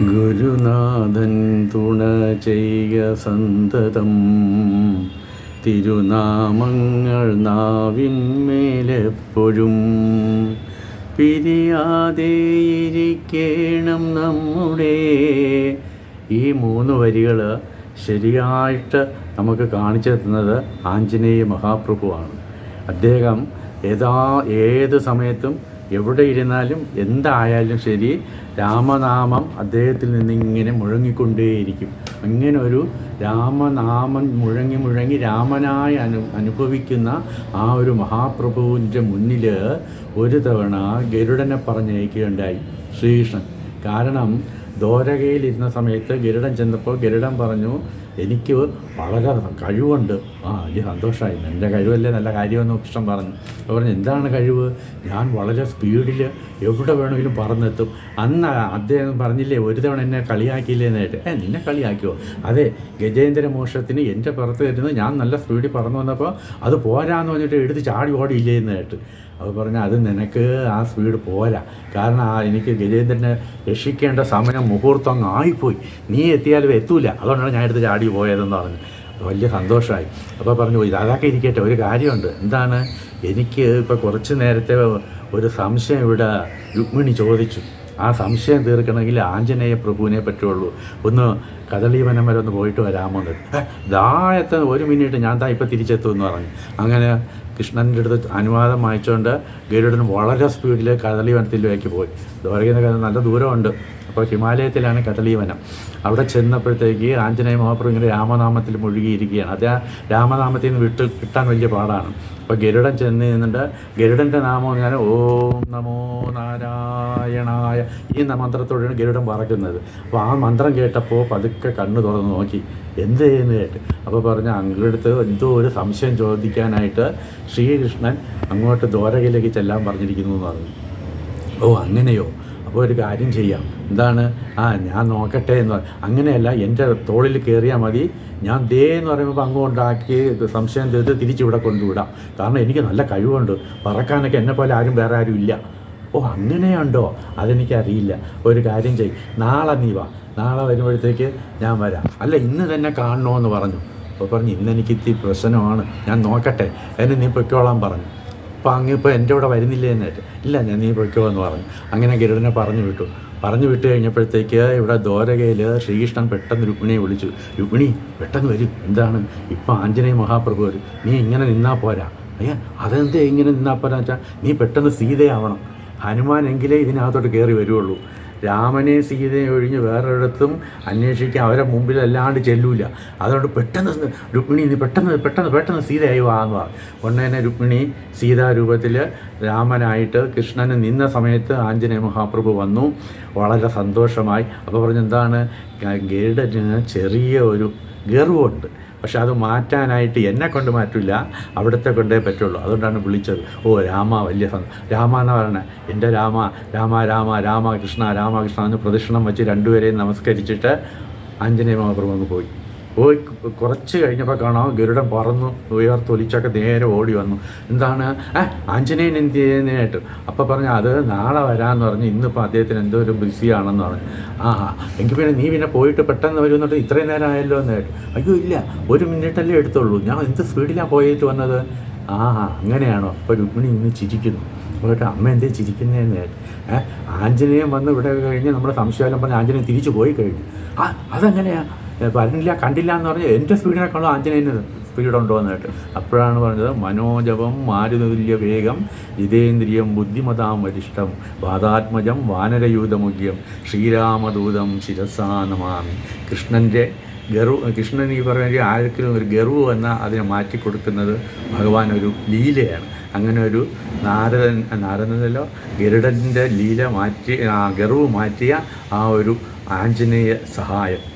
ഗുരുനാഥൻ തുണ ചെയ്യ സന്തതം. തിരുനാമങ്ങൾ നാവിന്മേലെപ്പോഴും പിരിയാതെ ഇരിക്കേണം നമ്മുടെ. ഈ മൂന്ന് വരികൾ ശരിയായിട്ട് നമുക്ക് കാണിച്ചു തന്നത് ആഞ്ജനേയ മഹാപ്രഭുവാണ്. അദ്ദേഹം ഏതാ ഏത് സമയത്തും എവിടെ ഇരുന്നാലും എന്തായാലും ശരി രാമനാമം അദ്ദേഹത്തിൽ നിന്നിങ്ങനെ മുഴങ്ങിക്കൊണ്ടേയിരിക്കും. അങ്ങനെ ഒരു രാമനാമം മുഴങ്ങി മുഴങ്ങി രാമനായി അനു അനുഭവിക്കുന്ന ആ ഒരു മഹാപ്രഭുവിന്റെ മുന്നിൽ ഒരു തവണ ഗരുഡനെ പറഞ്ഞയക്കുകയുണ്ടായി ശ്രീകൃഷ്ണൻ. കാരണം ദ്വാരകയിലിരുന്ന സമയത്ത് ഗരുഡൻ ചെന്നപ്പോൾ ഗരുഡൻ പറഞ്ഞു എനിക്ക് വളരെ കഴിവുണ്ട്. ആ വലിയ സന്തോഷമായി എന്റെ കഴിവല്ലേ നല്ല കാര്യമെന്ന് ഇഷ്ടം പറഞ്ഞു. പറഞ്ഞു എന്താണ് കഴിവ്? ഞാൻ വളരെ സ്പീഡിൽ എവിടെ വേണമെങ്കിലും പറന്നെത്തും. അന്ന് അദ്ദേഹം പറഞ്ഞില്ലേ ഒരു തവണ എന്നെ കളിയാക്കിയില്ലേ എന്നായിട്ട് ഏ നിന്നെ കളിയാക്കിയോ? അതെ ഗജേന്ദ്ര മോഷത്തിന് എന്റെ പുറത്ത് വരുന്നത് ഞാൻ നല്ല സ്പീഡിൽ പറന്നു വന്നപ്പോൾ അത് പോരാന്ന് പറഞ്ഞിട്ട് എടുത്ത് ചാടി ഓടിയില്ലേ എന്നായിട്ട് അപ്പോൾ പറഞ്ഞു അത് നിനക്ക് ആ സ്പീഡ് പോരാ കാരണം ആ എനിക്ക് ഗജേന്ദ്രനെ രക്ഷിക്കേണ്ട സമയം മുഹൂർത്തം അങ്ങ് ആയിപ്പോയി. നീ എത്തിയാലും എത്തൂല. അതുകൊണ്ടാണ് ഞാൻ എടുത്ത് ചാടി പോയതെന്ന് പറഞ്ഞു. വലിയ സന്തോഷമായി അപ്പോൾ പറഞ്ഞു ഇത് അതൊക്കെ ഇരിക്കട്ടെ? ഒരു കാര്യമുണ്ട്. എന്താണ്? എനിക്ക് ഇപ്പോൾ കുറച്ച് നേരത്തെ ഒരു സംശയം ഇവിടെ രുക്മിണി ചോദിച്ചു. ആ സംശയം തീർക്കണമെങ്കിൽ ആഞ്ജനേയ പ്രഭുവിനെ പറ്റുള്ളൂ. ഒന്ന് കദളി വനം വരെ ഒന്ന് പോയിട്ട് വരാമോ എന്ന് "ഏ, ഒരു മിനിറ്റ് ഞാൻ താ ഇപ്പം തിരിച്ചെത്തും എന്ന് പറഞ്ഞു. അങ്ങനെ കൃഷ്ണന്റെ അടുത്ത് അനുവാദം വായിച്ചുകൊണ്ട് ഗരുഡൻ വളരെ സ്പീഡിൽ കദളി വനത്തിലേക്ക് പോയി നിന്ന് നല്ല ദൂരമുണ്ട്. അപ്പോൾ ഹിമാലയത്തിലാണ് കദളി വനം അവിടെ ചെന്നപ്പോഴത്തേക്ക് ആഞ്ജനേയ മഹാപ്രഭു ഇങ്ങനെ രാമനാമത്തിൽ മുഴുകിയിരിക്കുകയാണ്. അത് ആ രാമനാമത്തിൽ നിന്ന് വിട്ട് കിട്ടാൻ വലിയ പാടാണ്. അപ്പോൾ ഗരുഡൻ ചെന്ന് നിന്നിട്ട് ഗരുഡന്റെ നാമം ഞാൻ ഓം നമോ നാരായണായ ഈ മന്ത്രത്തോടെയാണ് ഗരുഡൻ പറക്കുന്നത് അപ്പോൾ ആ മന്ത്രം കേട്ടപ്പോൾ പതുക്കെ കണ്ണ് തുറന്ന് നോക്കി. എന്ത് ചെയ്യുന്നു കേട്ട് അപ്പോൾ പറഞ്ഞ അങ്ങടുത്ത് എന്തോ ഒരു സംശയം ചോദിക്കാനായിട്ട് ശ്രീകൃഷ്ണൻ അങ്ങോട്ട് ദ്വാരകയിലേക്ക് ചെല്ലാൻ പറഞ്ഞിരിക്കുന്നു എന്ന് പറഞ്ഞു. ഓ അങ്ങനെയോ? അപ്പോൾ ഒരു കാര്യം ചെയ്യാം. എന്താണ്? ആ ഞാൻ നോക്കട്ടെ എന്ന് പറഞ്ഞു. അങ്ങനെയല്ല എന്റെ തോളിൽ കയറിയാൽ മതി. ഞാൻ ദേ എന്ന് പറയുമ്പോൾ അങ്ങോട്ടാക്കി സംശയം തീർത്ത് തിരിച്ചിവിടെ കൊണ്ടുവിടാം. കാരണം എനിക്ക് നല്ല കഴിവുണ്ട്. പറക്കാനൊക്കെ എന്നെ പോലെ ആരും വേറെ ആരും ഇല്ല. ഓ അങ്ങനെയുണ്ടോ? അതെനിക്കറിയില്ല. ഒരു കാര്യം ചെയ്യും. നാളെ നീ വാ. നാളെ വരുമ്പോഴത്തേക്ക് ഞാൻ വരാം. അല്ല ഇന്ന് തന്നെ കാണണമെന്ന് പറഞ്ഞു. അപ്പോൾ പറഞ്ഞു ഇന്ന് എനിക്ക് ഇത്തിരി പ്രശ്നമാണ്. ഞാൻ നോക്കട്ടെ. എന്നെ നീ പൊയ്ക്കോളാൻ പറഞ്ഞു. അപ്പോൾ അങ്ങ് ഇപ്പോൾ എന്റെ കൂടെ വരുന്നില്ലേ എന്നായിട്ട് ഇല്ല ഞാൻ നീ പൊയ്ക്കോ എന്ന് പറഞ്ഞു. അങ്ങനെ ഗരുഡനെ പറഞ്ഞു വിട്ടു. പറഞ്ഞു വിട്ട് കഴിഞ്ഞപ്പോഴത്തേക്ക് ഇവിടെ ദ്വാരകയിൽ ശ്രീകൃഷ്ണൻ പെട്ടെന്ന് രുക്മിണിയെ വിളിച്ചു. രുക്മിണി പെട്ടെന്ന് വരും. എന്താണ്? ഇപ്പം ആഞ്ജനേയ മഹാപ്രഭു വരും. നീ ഇങ്ങനെ നിന്നാൽ പോരാ. അയ്യ അതെന്താ ഇങ്ങനെ നിന്നാൽ പോരാ വെച്ചാൽ നീ പെട്ടെന്ന് സീതയാവണം. ഹനുമാനെങ്കിലേ ഇതിനകത്തോട്ട് കയറി വരുള്ളൂ രാമനെ സീതയെ ഒഴിഞ്ഞ് വേറൊരിടത്തും അന്വേഷിക്കാൻ അവരെ മുമ്പിൽ അല്ലാണ്ട് ചെല്ലൂല. അതുകൊണ്ട് പെട്ടെന്ന് രുക്മിണി നീ പെട്ടെന്ന് പെട്ടെന്ന് പെട്ടെന്ന് സീതയായി വാങ്ങുക ഉടനെ രുക്മിണി സീതാരൂപത്തിൽ രാമനായിട്ട് കൃഷ്ണന് നിന്ന സമയത്ത് ആഞ്ജനേയ മഹാപ്രഭു വന്നു. വളരെ സന്തോഷമായി. അപ്പോൾ പറഞ്ഞെന്താണ്? ഗരുഡന് ചെറിയ ഒരു ഗർവമുണ്ട് പക്ഷെ അത് മാറ്റാനായിട്ട് എന്നെ കൊണ്ട് മാറ്റില്ല അവിടുത്തെ കൊണ്ടേ പറ്റുള്ളൂ. അതുകൊണ്ടാണ് വിളിച്ചത്. ഓ രാമ വലിയ രാമ എന്ന് പറയണേ? എന്റെ രാമ രാമ രാമ രാമ കൃഷ്ണ രാമകൃഷ്ണ എന്ന് പ്രദക്ഷിണം വെച്ച് രണ്ടുപേരെയും നമസ്കരിച്ചിട്ട് ആഞ്ജനേയ മഹാപ്രഭു അങ്ങ് പോയി. പോയി കുറച്ച് കഴിഞ്ഞപ്പോൾ കാണാം ഗരുഡൻ പറന്നു ഉയർത്തൊലിച്ചൊക്കെ നേരെ ഓടി വന്നു. എന്താണ്? ഏ ആഞ്ജനേയൻ എന്ത് ചെയ്യുന്നതായിട്ട് അപ്പോൾ പറഞ്ഞു അത് നാളെ വരാമെന്ന് പറഞ്ഞ്. ഇന്നിപ്പോൾ അദ്ദേഹത്തിന് എന്തോ ഒരു ബിസിയാണെന്ന് പറഞ്ഞു. ആ എങ്കിൽ പിന്നെ നീ പിന്നെ പോയിട്ട് പെട്ടെന്ന് വരുമെന്നിട്ട് ഇത്രയും നേരം ആയല്ലോ എന്നായിട്ട് അയ്യോ ഇല്ല. ഒരു മിനിറ്റല്ലേ എടുത്തുള്ളൂ. ഞാൻ എന്ത് സ്പീഡിലാണ് പോയിട്ട് വന്നത്? ആ അങ്ങനെയാണോ? അപ്പോൾ രുക്മിണി ഇന്ന് ചിരിക്കുന്നു. പോയിട്ട് അമ്മ എന്തേ ചിരിക്കുന്നതെന്ന് ഏഹ് ആഞ്ജനേയം വന്ന് ഇവിടെ കഴിഞ്ഞ് നമ്മുടെ സംശയം പറഞ്ഞ് ആഞ്ജനേയം തിരിച്ചു പോയി കഴിഞ്ഞു. ആ അതെങ്ങനെയാ? വരുന്നില്ല കണ്ടില്ല എന്ന് പറഞ്ഞ് എന്റെ സ്പീഡിനേക്കാളും ആഞ്ജനേയന് സ്പീഡുണ്ടോ എന്നിട്ട് അപ്പോഴാണ് പറഞ്ഞത് മനോജപം മാരുതുല്യ വേഗം ജിതേന്ദ്രിയം ബുദ്ധിമതാം വരിഷ്ടം വാദാത്മജം വാനരയൂതമുഖ്യം ശ്രീരാമദൂതം ശിരസാനമാമി കൃഷ്ണന്റെ ഗർവ് കൃഷ്ണൻ ഈ പറഞ്ഞ ആഴത്തിലും ഒരു ഗർവ് എന്ന അതിനെ മാറ്റി കൊടുക്കുന്നത് ഭഗവാൻ ഒരു ലീലയാണ്. അങ്ങനെ ഒരു നാരദൻ നാരദനല്ലോ ഗരുഡന്റെ ലീല മാറ്റി ഗർവ് മാറ്റിയ ആ ഒരു ആഞ്ജനേയ സഹായം.